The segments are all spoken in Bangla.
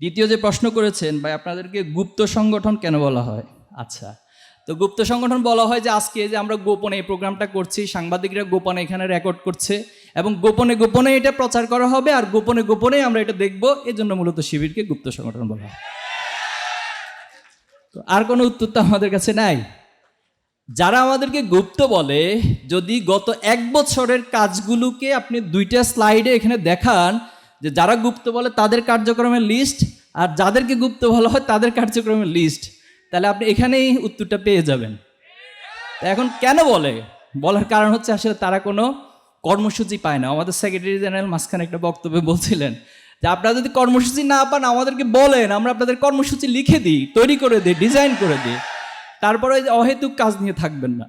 দ্বিতীয় যে প্রশ্ন করেছেন, ভাই, আপনাদেরকে গুপ্ত সংগঠন কেন বলা হয়? আচ্ছা তো গুপ্ত সংগঠন বলা হয় যে আজকে যে আমরা গোপনে এই প্রোগ্রামটা করছি, সাংবাদিকরা গোপনে এখানে রেকর্ড করছে এবং গোপনে গোপনে এটা প্রচার করা হবে আর গোপনে গোপনে আমরা এটা দেখব। এই জন্য মূলত শিবিরকে গুপ্ত সংগঠন বলা হয়। তো আর কোনো উত্তর তো আমাদের কাছে নাই। যারা আমাদেরকে গুপ্ত বলে, যদি গত এক বছরের কাজগুলোকে আপনি দুইটা স্লাইডে এখানে দেখান যে যারা গুপ্ত বলে তাদের কার্যক্রমের লিস্ট আর যাদেরকে গুপ্ত বলা হয় তাদের কার্যক্রমের লিস্ট তাহলে আপনি এখানেই উত্তরটা পেয়ে যাবেন। এখন কেন বলে? বলার কারণ হচ্ছে আসলে তারা কোনো কর্মসূচি পায় না। আমাদের সেক্রেটারি জেনারেল মাঝখানে একটা বক্তব্যে বলছিলেন যে, আপনারা যদি কর্মসূচি না পান, আমাদেরকে বলেন, আমরা আপনাদের কর্মসূচি লিখে দিই, তৈরি করে দিই ডিজাইন করে দিই। তারপরে অহেতুক কাজ নিয়ে থাকবেন না।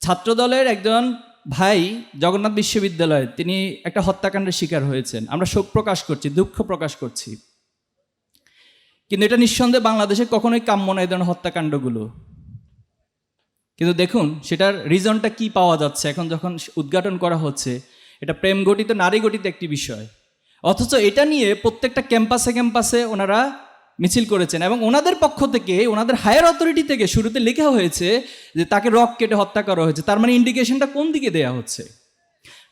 ছাত্রদলের একজন ভাই জগন্নাথ বিশ্ববিদ্যালয়ে, তিনি একটা হত্যাকাণ্ডের শিকার হয়েছেন। আমরা শোক প্রকাশ করছি, দুঃখ প্রকাশ করছি। কিন্তু এটা নিঃসন্দেহে বাংলাদেশে কখনোই কাম্য নয় ধরনের হত্যাকাণ্ডগুলো। কিন্তু দেখুন, সেটার রিজনটা কি পাওয়া যাচ্ছে? এখন যখন উদ্ঘাটন করা হচ্ছে, এটা প্রেম গঠিত, নারী গঠিত একটি বিষয়। অথচ এটা নিয়ে প্রত্যেকটা ক্যাম্পাসে ক্যাম্পাসে ওনারা মিছিল করেছেন এবং ওনাদের পক্ষ থেকে, ওনাদের হায়ার অথরিটি থেকে শুরুতে লেখা হয়েছে যে তাকে রক কেটে হত্যা করা হয়েছে। তার মানে ইন্ডিকেশনটা কোন দিকে দেয়া হচ্ছে?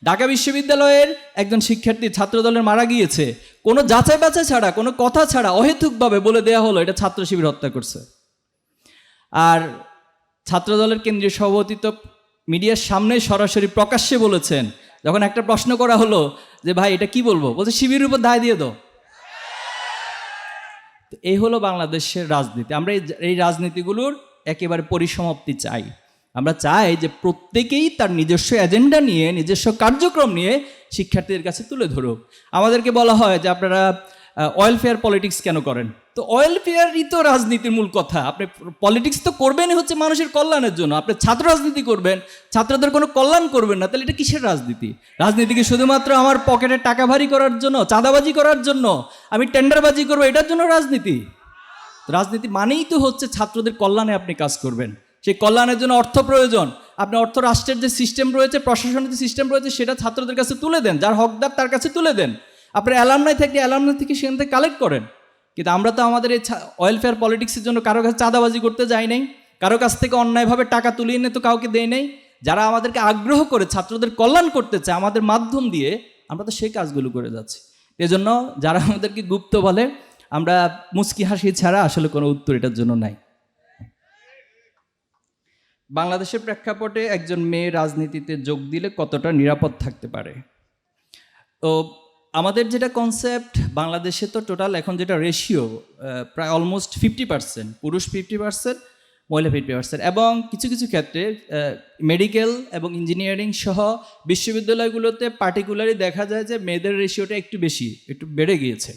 ঢাকা বিশ্ববিদ্যালয়ের একজন শিক্ষার্থী ছাত্রদলের মারা গিয়েছে। কোনো যাচাই বাছাই ছাড়া, কোনো কথা ছাড়া অহেতুকভাবে বলে দেয়া হলো, এটা ছাত্র শিবির হত্যা করছে। আর ছাত্রদলের কেন্দ্রীয় সভাপতি তো মিডিয়ার সামনে সরাসরি প্রকাশ্যে বলেছেন, যখন একটা প্রশ্ন করা হলো যে, ভাই, এটা কি বলব? বলছে, শিবিরের উপর দায় দিয়ে দাও। এই হলো বাংলাদেশের রাজনীতি। আমরা এই রাজনীতিগুলোর একেবারে পরিসমাপ্তি চাই। আমরা চাই যে প্রত্যেকেই তার নিজস্ব এজেন্ডা নিয়ে, নিজস্ব কার্যক্রম নিয়ে শিক্ষার্থীদের কাছে তুলে ধরুক। আমাদেরকে বলা হয় যে আপনারা ওয়েলফেয়ার পলিটিক্স কেন করেন? তো ওয়েলফেয়ারই তো রাজনীতির মূল কথা। আপনি পলিটিক্স তো করবেনই হচ্ছে মানুষের কল্যাণের জন্য। আপনি ছাত্র রাজনীতি করবেন, ছাত্রদের কোনো কল্যাণ করবেন না, তাহলে এটা কিসের রাজনীতি? রাজনীতি কি শুধুমাত্র আমার পকেটে টাকা ভারী করার জন্য, চাঁদাবাজি করার জন্য, আমি টেন্ডারবাজি করব, এটার জন্য রাজনীতি? রাজনীতি মানেই তো হচ্ছে ছাত্রদের কল্যাণে আপনি কাজ করবেন। সেই কল্যাণের জন্য অর্থ প্রয়োজন। আপনি অর্থ রাষ্ট্রের যে সিস্টেম রয়েছে প্রশাসনের যে সিস্টেম রয়েছে, সেটা ছাত্রদের কাছে তুলে দেন। যার হকদার তার কাছে তুলে দেন। আপনার অ্যালামনাই থেকে অ্যালামনাই থেকে সেখান থেকে কালেক্ট করেন। কিন্তু আমরা তো আমাদের এই ওয়েলফেয়ার পলিটিক্সের জন্য কারও কাছে চাঁদাবাজি করতে যাই নাই, কারও কাছ থেকে অন্যায়ভাবে টাকা তুলিয়ে এনে তো কাউকে দেয় নাই। যারা আমাদেরকে আগ্রহ করে, ছাত্রদের কল্যাণ করতে চায় আমাদের মাধ্যম দিয়ে, আমরা তো সেই কাজগুলো করে যাচ্ছি। এজন্য যারা আমাদেরকে গুপ্ত বলে, আমরা মুচকি হাসি ছাড়া আসলে কোনো উত্তর এটার জন্য নাই। বাংলাদেশের প্রেক্ষাপটে একজন মেয়ে রাজনীতিতে যোগ দিলে কতটা নিরাপদ থাকতে পারে? তো আমাদের যেটা কনসেপ্ট বাংলাদেশে তো টোটাল এখন যেটা রেশিও প্রায় অলমোস্ট ফিফটি পার্সেন্ট পুরুষ ফিফটি পার্সেন্ট মহিলা ফিফটি পার্সেন্ট এবং কিছু কিছু ক্ষেত্রে মেডিকেল এবং ইঞ্জিনিয়ারিং সহ বিশ্ববিদ্যালয়গুলোতে পার্টিকুলারলি দেখা যায় যে মেয়েদের রেশিওটা একটু বেশি, একটু বেড়ে গিয়েছে।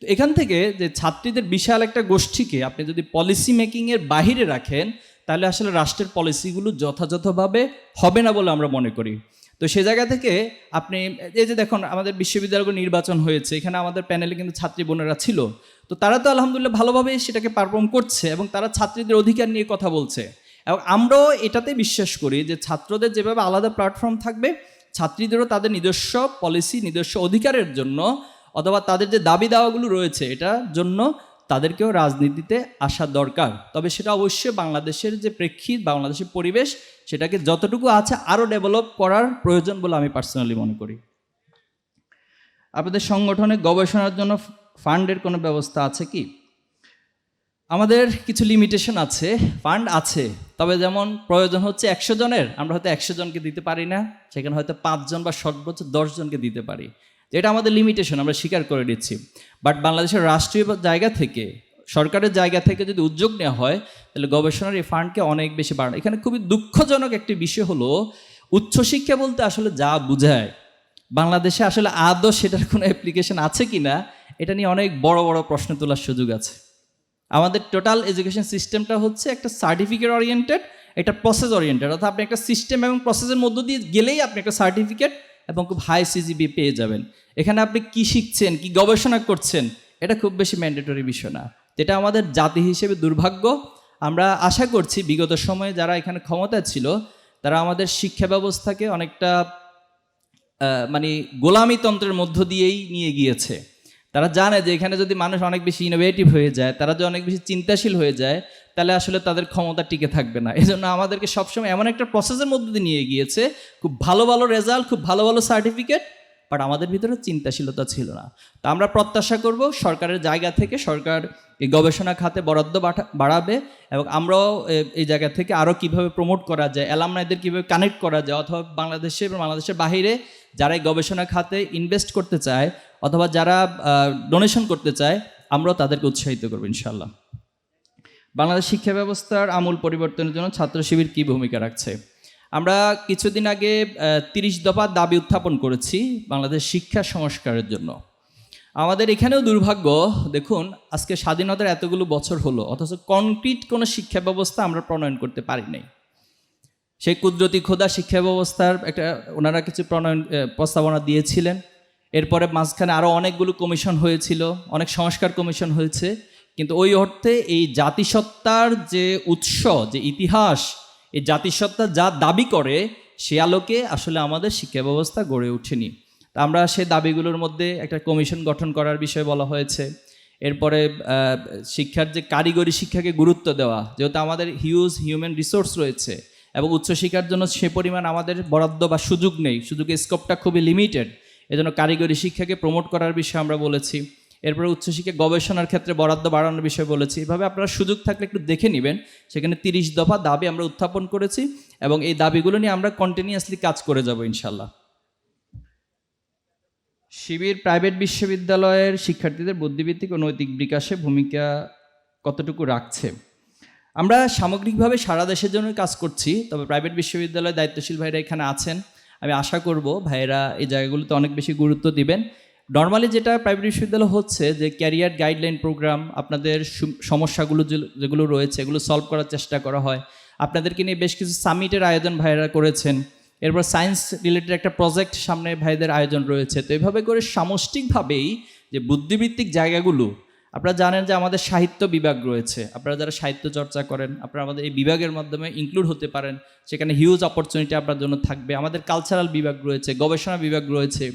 তো এখান থেকে যে ছাত্রীদের বিশাল একটা গোষ্ঠীকে আপনি যদি পলিসি মেকিংয়ের বাহিরে রাখেন, তাহলে আসলে রাষ্ট্রের পলিসিগুলো যথাযথভাবে হবে না বলে আমরা মনে করি। তো সে জায়গা থেকে আপনি, এই যে দেখুন, আমাদের বিশ্ববিদ্যালয়গুলো নির্বাচন হয়েছে, এখানে আমাদের প্যানেলে কিন্তু ছাত্রী বোনেরা ছিল। তো তারা তো আলহামদুলিল্লাহ ভালোভাবে সেটাকে পারফর্ম করছে এবং তারা ছাত্রীদের অধিকার নিয়ে কথা বলছে। এবং আমরাও এটাতে বিশ্বাস করি যে ছাত্রদের যেভাবে আলাদা প্ল্যাটফর্ম থাকবে, ছাত্রীদেরও তাদের নিজস্ব পলিসি নিজস্ব অধিকারের জন্য অথবা তাদের যে দাবি দাওয়াগুলো রয়েছে, এটার জন্য তাদেরকেও রাজনীতিতে আসা দরকার। তবে সেটা অবশ্যই বাংলাদেশের যে প্রেক্ষিত, বাংলাদেশের পরিবেশ, সেটাকে যতটুকু আছে আরও ডেভেলপ করার প্রয়োজন বলে আমি পার্সোনালি মনে করি। আপনাদের সংগঠনে গবেষণার জন্য ফান্ডের কোনো ব্যবস্থা আছে কি? আমাদের কিছু লিমিটেশন আছে ফান্ড আছে, তবে যেমন প্রয়োজন হচ্ছে একশো জনের, আমরা হয়তো একশো জনকে দিতে পারি না, সেখানে হয়তো পাঁচজন বা সর্বোচ্চ দশ জনকে দিতে পারি। এটা আমাদের লিমিটেশন আমরা স্বীকার করে দিচ্ছি বাট বাংলাদেশের রাষ্ট্রীয় জায়গা থেকে, সরকারের জায়গা থেকে যদি উদ্যোগ নেওয়া হয়, তাহলে গবেষণার এই ফান্ডকে অনেক বেশি বাড়ানো। এখানে খুবই দুঃখজনক একটি বিষয় হলো, উচ্চশিক্ষা বলতে আসলে যা বোঝায়, বাংলাদেশে আসলে আদৌ সেটার কোনো অ্যাপ্লিকেশন আছে কি না এটা নিয়ে অনেক বড় বড় প্রশ্ন তোলার সুযোগ আছে। আমাদের টোটাল এডুকেশন সিস্টেমটা হচ্ছে একটা সার্টিফিকেট ওরিয়েন্টেড এটা প্রসেস ওরিয়েন্টেড অর্থাৎ আপনি একটা সিস্টেম এবং প্রসেসের মধ্য দিয়ে গেলেই আপনি একটা সার্টিফিকেট এবং খুব হাই সিজিবি পেয়ে যাবেন। এখানে আপনি কি শিখছেন, কি গবেষণা করছেন, এটা খুব বেশি ম্যান্ডেটরি বিষয় না। যেটা আমাদের জাতি হিসেবে দুর্ভাগ্য। আমরা আশা করছি বিগত সময়ে যারা এখানে ক্ষমতা ছিল, তারা আমাদের শিক্ষা ব্যবস্থাকে অনেকটা মানে গোলামী তন্ত্রের মধ্য দিয়েই নিয়ে গিয়েছে। তারা জানে যে এখানে যদি মানুষ অনেক বেশি ইনোভেটিভ হয়ে যায়, তারা যদি অনেক বেশি চিন্তাশীল হয়ে যায়, তাহলে আসলে তাদের ক্ষমতা টিকে থাকবে না। এই জন্য আমাদেরকে সবসময় এমন একটা প্রসেসের মধ্যে দিয়ে নিয়ে গিয়েছে, খুব ভালো ভালো রেজাল্ট খুব ভালো ভালো সার্টিফিকেট বাট আমাদের ভিতরে চিন্তাশীলতা ছিল না। তো আমরা প্রত্যাশা করব সরকারের জায়গা থেকে সরকার এই গবেষণা খাতে বরাদ্দ বাড়াবে এবং আমরাও এই জায়গা থেকে আরও কীভাবে প্রমোট করা যায় অ্যালামনাইদের কীভাবে কানেক্ট করা যায়, অথবা বাংলাদেশে এবং বাংলাদেশের বাইরে যারা এই গবেষণা খাতে ইনভেস্ট করতে চায়, অথবা যারা ডোনেশন করতে চায়, আমরাও তাদেরকে উৎসাহিত করব ইনশাল্লাহ বাংলাদেশ শিক্ষা ব্যবস্থার আমূল পরিবর্তনের জন্য ছাত্র শিবির কী ভূমিকা রাখছে? আমরা কিছুদিন আগে তিরিশ দফা দাবি উত্থাপন করেছি বাংলাদেশ শিক্ষা সংস্কারের জন্য। আমাদের এখানেও দুর্ভাগ্য, দেখুন, আজকে স্বাধীনতার এতগুলো বছর হলো, অথচ কনক্রিট কোনো শিক্ষা ব্যবস্থা আমরা প্রণয়ন করতে পারি নাই সেই কুদরতি খোদা শিক্ষা ব্যবস্থার একটা, ওনারা কিছু প্রণয়ন প্রস্তাবনা দিয়েছিলেন। এরপরে মাঝখানে আরও অনেকগুলো কমিশন হয়েছিল, অনেক সংস্কার কমিশন হয়েছে। কিন্তু ওই অর্থে এই জাতিসত্তার যে উৎস, যে ইতিহাস এই জাতিসত্তা যা দাবি করে, সে আলোকে আসলে আমাদের শিক্ষা ব্যবস্থা গড়ে ওঠেনি। তা আমরা সে দাবিগুলোর মধ্যে একটা কমিশন গঠন করার বিষয়ে বলা হয়েছে। এরপরে শিক্ষার যে কারিগরি শিক্ষাকে গুরুত্ব দেওয়া, যেহেতু আমাদের হিউজ হিউম্যান রিসোর্স রয়েছে এবং উচ্চশিক্ষার জন্য সে পরিমাণ আমাদের বরাদ্দ বা সুযোগ নেই। সুযোগের স্কোপটা খুবই লিমিটেড এজন্য কারিগরি শিক্ষাকে প্রমোট করার বিষয়ে আমরা বলেছি। এরপরে উচ্চশিক্ষা গবেষণার ক্ষেত্রে বরাদ্দ বাড়ানোর বিষয়ে বলেছি। এভাবে আপনারা সুযোগ থাকলে একটু দেখে নেবেন। সেখানে তিরিশ দফা দাবি আমরা উত্থাপন করেছি এবং এই দাবিগুলো নিয়ে আমরা কন্টিনিউয়াসলি কাজ করে যাব ইনশাল্লাহ শিবির প্রাইভেট বিশ্ববিদ্যালয়ের শিক্ষার্থীদের বুদ্ধিভিত্তিক ও নৈতিক বিকাশে ভূমিকা কতটুকু রাখছে? আমরা সামগ্রিকভাবে সারা দেশের জন্য কাজ করছি, তবে প্রাইভেট বিশ্ববিদ্যালয়ের দায়িত্বশীল ভাইরা এখানে আছেন। আমি আশা করব ভাইয়েরা এই জায়গাগুলোতে অনেক বেশি গুরুত্ব দিবেন। নর্মালি যেটা প্রাইভেট বিশ্ববিদ্যালয় হচ্ছে যে ক্যারিয়ার গাইডলাইন প্রোগ্রাম আপনাদের সমস্যাগুলো যেগুলো রয়েছে, এগুলো সলভ করার চেষ্টা করা হয়। আপনাদেরকে নিয়ে বেশ কিছু সামিটের আয়োজন ভাইয়েরা করেছেন। এরপর সায়েন্স রিলেটেড একটা প্রজেক্ট সামনে ভাইদের আয়োজন রয়েছে। তো এভাবে করে সামষ্টিকভাবেই যে বুদ্ধিভিত্তিক জায়গাগুলো, আপনারা জানেন যে আমাদের সাহিত্য বিভাগ রয়েছে। আপনারা যারা সাহিত্য চর্চা করেন, আপনারা আমাদের এই বিভাগের মাধ্যমে ইনক্লুড হতে পারেন। সেখানে হিউজ অপরচুনিটি আপনার জন্য থাকবে। আমাদের কালচারাল বিভাগ রয়েছে, গবেষণা বিভাগ রয়েছে।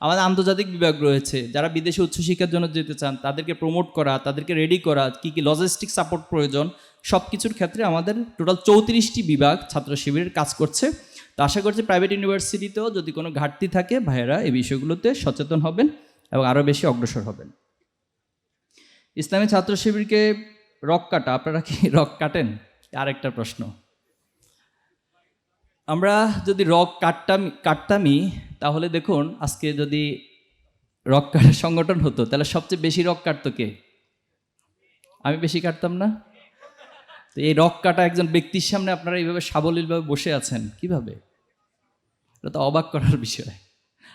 আমাদের আন্তর্জাতিক বিভাগ রয়েছে, যারা বিদেশে উচ্চশিক্ষার জন্য যেতে চান, তাদেরকে প্রমোট করা, তাদেরকে রেডি করা, কী কী লজিস্টিক সাপোর্ট প্রয়োজন সব কিছুর ক্ষেত্রে আমাদের টোটাল চৌত্রিশটি বিভাগ ছাত্র শিবিরের কাজ করছে। তো আশা করছি প্রাইভেট ইউনিভার্সিটিতেও যদি কোনো ঘাটতি থাকে, ভাইয়েরা এই বিষয়গুলোতে সচেতন হবেন এবং আরও বেশি অগ্রসর হবেন। ইসলামী ছাত্র শিবিরকে রক কাটা, আপনারা কি রক কাটেন? আরেকটা প্রশ্ন। আমরা যদি রক কাটতাম, কাটতামই, তাহলে দেখুন, আজকে যদি রক কাটার সংগঠন হতো, তাহলে সবচেয়ে বেশি রক কাটতো কে? আমি বেশি কাটতাম না? তো এই রক কাটা একজন ব্যক্তির সামনে আপনারা এইভাবে সাবলীলভাবে বসে আছেন, কীভাবে? এটা তো অবাক করার বিষয়।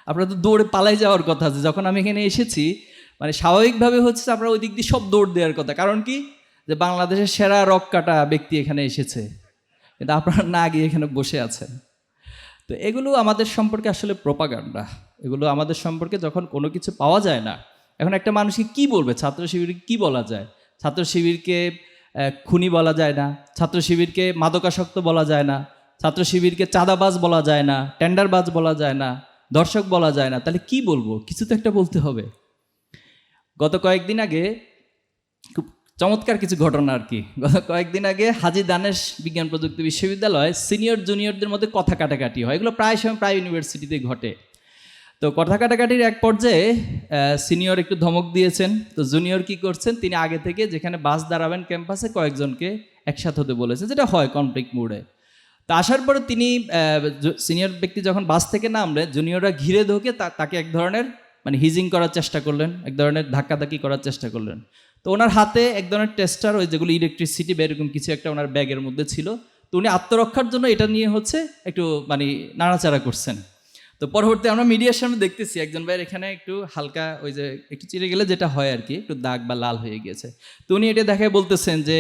আপনারা তো দৌড়ে পালাই যাওয়ার কথা আছে। যখন আমি এখানে এসেছি মানে স্বাভাবিকভাবে হচ্ছে আপনারা ওই দিক দিয়ে সব দৌড় দেওয়ার কথা। কারণ কি? যে বাংলাদেশের সেরা রক কাটা ব্যক্তি এখানে এসেছে। কিন্তু আপনারা না গিয়ে এখানে বসে আছেন। তো এগুলো আমাদের সম্পর্কে আসলে প্রপাগান্ডা। এগুলো আমাদের সম্পর্কে যখন কোনো কিছু পাওয়া যায় না, এখন একটা মানুষকে কি বলবে? ছাত্র শিবিরকে কি বলা যায়? ছাত্র শিবিরকে খুনি বলা যায় না। ছাত্র শিবিরকে মাদকাসক্ত বলা যায় না। ছাত্র শিবিরকে চাঁদাবাজ বলা যায় না। টেন্ডারবাজ বলা যায় না। দর্শক বলা যায় না। তাহলে কি বলব? কিছু তো একটা বলতে হবে। গত কয়েকদিন আগে চমৎকার কিছু ঘটনা আর কি। গত কয়েকদিন আগে হাজি দানেশ বিজ্ঞান প্রযুক্তি বিশ্ববিদ্যালয় সিনিয়র জুনিয়রদের মধ্যে কথা কাটাকাটি হয়। এগুলো প্রায় সময় প্রায় ইউনিভার্সিটিতে ঘটে। তো কথা কাটাকাটির এক পর্যায়ে সিনিয়র একটু ধমক দিয়েছেন। তো জুনিয়র কি করছেন, তিনি আগে থেকে যেখানে বাস দাঁড়াবেন ক্যাম্পাসে কয়েকজনকে একসাথে হতে বলেছে, যেটা হয় কনফ্লিক্ট মুডে। তো আসার পরে তিনি সিনিয়র ব্যক্তি যখন বাস থেকে নামলেন জুনিয়ররা ঘিরে ধোকে তাকে এক ধরনের মানে হিজিং করার চেষ্টা করলেন, এক ধরনের ধাক্কাধাক্কি করার চেষ্টা করলেন। তো ওনার হাতে এক ধরনের টেস্টার, ওই যেগুলো ইলেকট্রিসিটি বা এরকম কিছু একটা ওনার ব্যাগের মধ্যে ছিল। তো উনি আত্মরক্ষার জন্য এটা নিয়ে হচ্ছে একটু মানে নাড়াচাড়া করছেন। তো পরবর্তী আমরা মিডিয়ার সামনে দেখতেছি, একজন ভাইয়ের এখানে একটু হালকা ওই যে একটু চিড়ে গেলে যেটা হয় আর কি, একটু দাগ বা লাল হয়ে গিয়েছে। তো উনি এটা দেখায় বলতেছেন যে,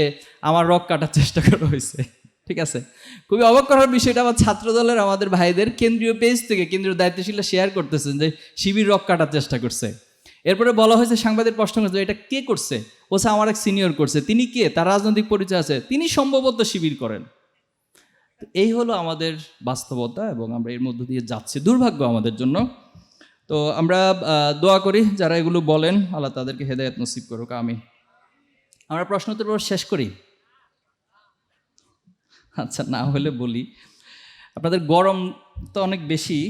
আমার রক কাটার চেষ্টা করা হয়েছে। ঠিক আছে? খুবই অবাক করার বিষয়টা আমার ছাত্র দলের আমাদের ভাইদের কেন্দ্রীয় পেজ থেকে কেন্দ্রীয় দায়িত্বশীলরা শেয়ার করতেছেন যে, শিবির রক কাটার চেষ্টা করছে। এরপরে বলা হয়েছে সাংবাদিক প্রশ্ন করেছে এটা কে করছে? ওসা আমার এক সিনিয়র করছে। তিনি কে? তার রাজনৈতিক পরিচয় আছে। তিনি সম্ভবত শিবির করেন। এই হলো আমাদের বাস্তবতা এবং আমরা এর মধ্য দিয়ে যাচ্ছি। দুর্ভাগ্য আমাদের জন্য। তো আমরা দোয়া করি যারা এগুলো বলেন, আল্লাহ তাদেরকে হেদায়ত নসিব করুক। আমি আমরা প্রশ্নোত্তর পর শেষ করি। আচ্ছা না হলে বলি। আপনাদের গরম তো অনেক বেশি।